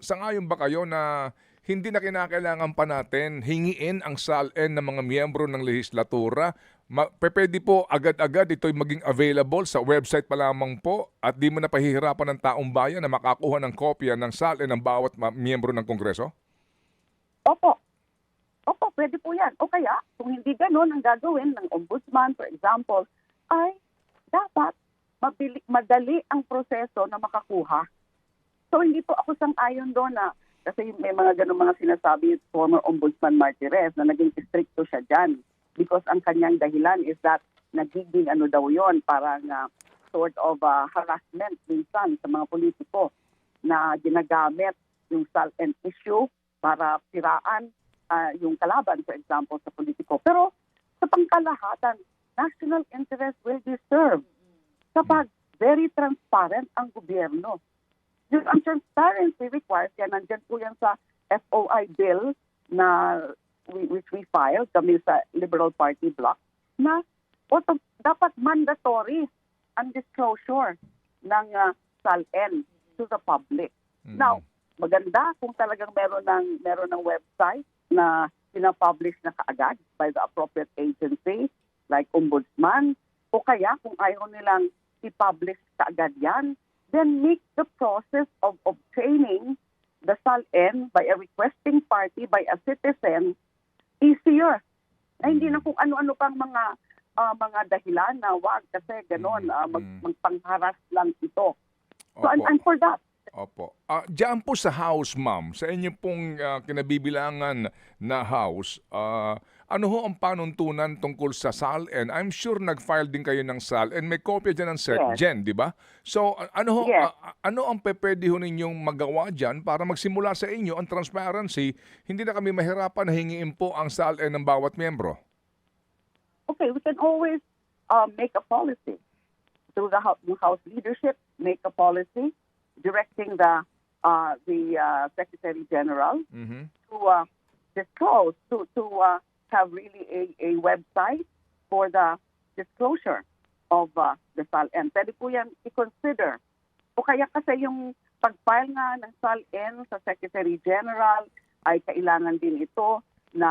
sangayon ba kayo na hindi na kinakailangan pa natin hingiin ang SALN ng mga miyembro ng lehislatura? Ma- pwede po agad-agad ito'y maging available sa website pa lamang po at di mo na pahihirapan ng taong bayan na makakuha ng kopya ng SALN ng bawat miyembro ng Kongreso? Opo. Opo, pwede po yan. O kaya, kung hindi ganun ang gagawin ng ombudsman, for example, ay dapat mabili, madali ang proseso na makakuha. So, hindi po ako sang-ayon doon na kasi may mga ganun mga sinasabi former ombudsman Martirez na naging stricto siya dyan because ang kanyang dahilan is that nagiging ano daw yon parang ah, sort of ah, harassment minsan sa mga politiko na ginagamit yung SALN issue para siraan ah, yung kalaban, for example, sa politiko. Pero sa pangkalahatan, national interest will be served kapag very transparent ang gobyerno. Yung ang transparency requires, yan nandyan po yan sa FOI bill na we- which we filed kami sa Liberal Party block na auto, dapat mandatory ang disclosure ng uh, SALN to the public. Mm. Now, maganda kung talagang meron ng meron ng website na pinapublish na kaagad by the appropriate agency like ombudsman o kaya kung ayaw nilang i-publish kaagad yan, then make the process of obtaining the SALN by a requesting party, by a citizen, easier. Na hindi na kung ano-ano pang mga ah, mga dahilan na wag kasi gano'n, Mm, ah, mag, mm. magpangharas lang ito. So Opo. I'm for that. Opo. Ah, diyan po sa house, ma'am, sa inyo pong ah, kinabibilangan na house, ah, ano ho ang panuntunan tungkol sa SALN? I'm sure nag-file din kayo ng SALN. May kopya dyan ng SecGen, di ba? So, ano ho, Yes. ah, ano ang pepede ho ninyong magawa dyan para magsimula sa inyo ang transparency? Hindi na kami mahirapan na hingiin po ang SALN ng bawat miyembro. okay, we can always uh, make a policy through the House, leadership, make a policy directing the uh, the uh, Secretary General Mhm. to uh, disclose, to to uh, have really a, a website for the disclosure of uh, the SALN. Pwede po yan i-consider. O kaya kasi yung pag-file nga ng SALN sa Secretary General ay kailangan din ito na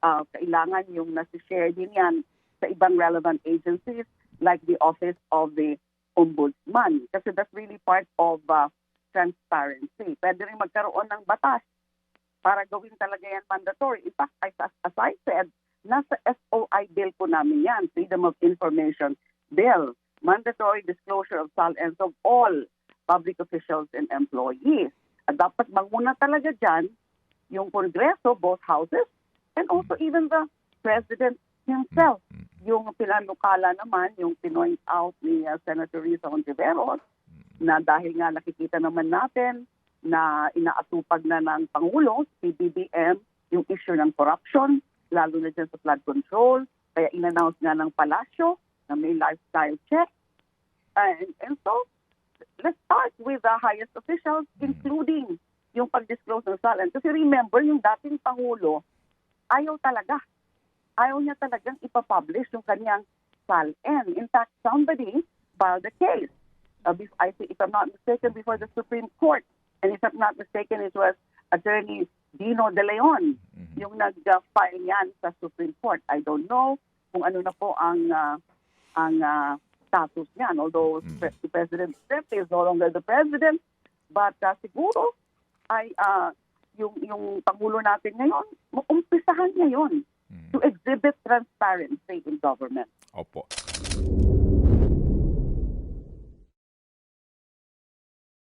uh, kailangan yung nasi-share din yan sa ibang relevant agencies like the Office of the Ombudsman. Kasi that's really part of uh, transparency. Pwede rin magkaroon ng batas para gawin talaga yan mandatory. In fact, as, as, I said, nasa SOI bill po namin yan, Freedom of Information Bill, mandatory disclosure of SALNs of all public officials and employees. At dapat manguna talaga dyan yung Kongreso, both houses, and also even the President himself. Yung pinanukala naman, yung pinoint out ni uh, Senator Risa Ontiveros, na dahil nga nakikita naman natin na inaatupag na ng Pangulo, PBBM, yung issue ng corruption, lalo na dyan sa flood control. Kaya in-announce nga ng palasyo na may lifestyle check. And, and so, let's start with the highest officials, including yung pag-disclose ng SALN. Kasi remember, yung dating Pangulo, ayaw talaga. Ayaw niya talagang ipapublish yung kanyang SALN. In fact, somebody filed a case. Uh, bef- I if I'm not mistaken, before the Supreme Court. And if I'm not mistaken, it was Attorney Dino De Leon yung nag-file yan sa Supreme Court. I don't know kung ano na po ang ah, ang ah, status niyan. Although Pre- si President Duterte is no longer the president, but ah, siguro ay ah, yung yung pangulo natin ngayon, umpisahan niya yun to exhibit transparency in government. Opo.